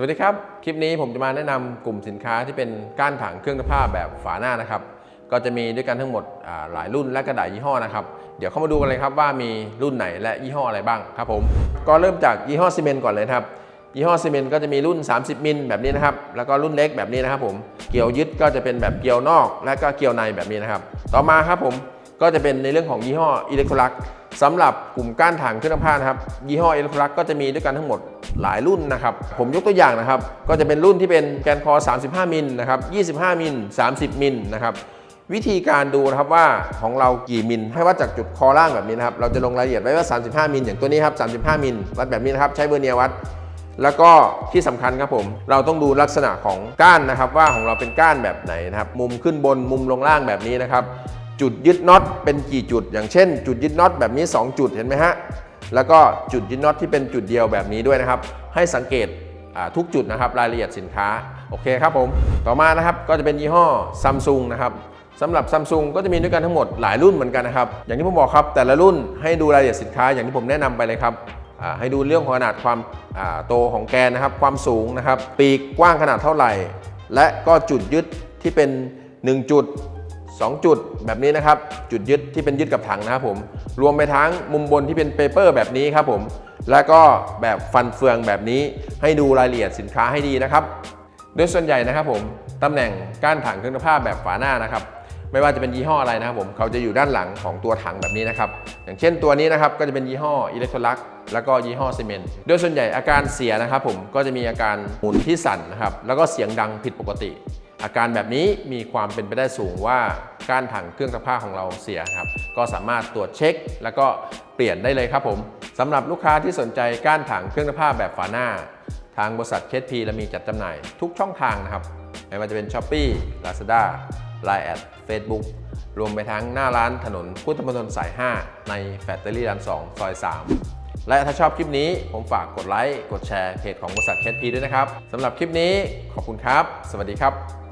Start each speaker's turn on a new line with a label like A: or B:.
A: สวัสดีครับ คลิปนี้ผมจะมาแนะนำกลุ่มสินค้าที่เป็นก้านถังเครื่องผ้าแบบฝาหน้านะครับ ก็จะมีด้วยกันทั้งหมดหลายรุ่นและกระดาษยี่ห้อนะครับ เดี๋ยวเข้ามาดูกันเลยครับว่ามีรุ่นไหนและยี่ห้ออะไรบ้างครับผม ก็เริ่มจากยี่ห้อซีเมนต์ก่อนเลยครับ ยี่ห้อซีเมนต์ก็จะมีรุ่น 30 มิลแบบนี้นะครับ แล้วก็รุ่นเล็กแบบนี้นะครับผม เกี่ยวยึดก็จะเป็นแบบเกี่ยวนอก และก็เกี่ยวในแบบนี้นะครับ ต่อมาครับผม ก็จะเป็นในเรื่องของยี่ห้ออิเล็กโทรลักสำหรับกลุ่มก้านถังเครื่องซักผ้านะครับ ยี่ห้ออิเล็กโทรลักก็จะมีด้วยกันทั้งหมดหลายรุ่นนะครับ ผมยกตัวอย่างนะครับ ก็จะเป็นรุ่นที่เป็นแกนคอ 35 มิลนะครับ25 มิล30 มิลนะครับวิธีการดูนะครับว่าของเรากี่มิลให้วัดจากจุดคอล่างแบบนี้นะครับ เราจะลงรายละเอียดไว้ว่า 35 มิลอย่างตัวนี้ครับ 35 มิลวัดแบบนี้นะครับ ใช้เบอร์เนียวัด แล้วก็ที่สำคัญครับผม เราต้องดูลักษณะของก้านนะครับ ว่าของเราเป็นก้านแบบไหนนะครับ มุมขึ้นบนมุมลงล่างแบบนี้นะครับ จุดยึดน็อตเป็นกี่จุด อย่างเช่น จุดยึดน็อตแบบนี้ 2 จุดเห็นไหมฮะแล้วก็จุดยึดน็อตที่เป็นจุดเดียวแบบนี้ด้วยนะครับ ให้สังเกตทุกจุดนะครับรายละเอียดสินค้าโอเคครับผมต่อมานะครับก็จะเป็นยี่ห้อซัมซุงนะครับสำหรับซัมซุงก็จะมีด้วยกันทั้งหมดหลายรุ่นเหมือนกันนะครับ อย่างที่ผมบอกครับแต่ละรุ่นให้ดูรายละเอียดสินค้าอย่างที่ผมแนะนำไปเลยครับให้ดูเรื่องของขนาดความโตของแกนนะครับ ความสูงนะครับ ปีกกว้างขนาดเท่าไหร่ และก็จุดยึดที่เป็น 1 จุด 2 จุดแบบนี้นะครับ จุดยึดที่เป็นยึดกับถังนะครับผม รวมไปทั้งมุมบนที่เป็นเปเปอร์แบบนี้ครับผม แล้วก็แบบฟันเฟืองแบบนี้ให้ดูรายละเอียดสินค้าให้ดีนะครับ โดยส่วนใหญ่นะครับผมตำแหน่งก้านถังเครื่องซักผ้าแบบฝาหน้านะครับไม่ว่าจะเป็นยี่ห้ออะไรนะครับผมเขาจะอยู่ด้านหลังของตัวถังแบบนี้นะครับ อย่างเช่นตัวนี้นะครับก็จะเป็นยี่ห้ออิเล็กทรลักแล้วก็ยี่ห้อซีเมนต์โดยส่วนใหญ่อาการเสียนะครับผมก็จะมีอาการหมุนที่สั่นนะครับแล้วก็เสียงดังผิดปกติ อาการแบบนี้มีความเป็นไปได้สูงว่าก้านถังเครื่องซักผ้าของเราเสียครับ ก็สามารถตรวจเช็ค แล้วก็เปลี่ยนได้เลยครับผมสำหรับลูกค้าที่สนใจก้านถังเครื่องซักผ้าแบบฝาหน้า ทางบริษัทเคสพีเรามีจัดจำหน่ายทุกช่องทางนะครับไม่ว่าจะเป็น s h อ p e e Lazada Line แอด Facebook รวมไปทั้งหน้าร้านถนนพุทธมณฑลสาย 5 ในแฟคเตอรี่ร้าน 2 ซอย 3 และถ้าชอบคลิปนี้ผมฝากกดไลค์ กดแชร์เพจของบริษัทเคสพีด้วยนะครับสำหรับคลิปนี้ขอบคุณครับ สวัสดีครับ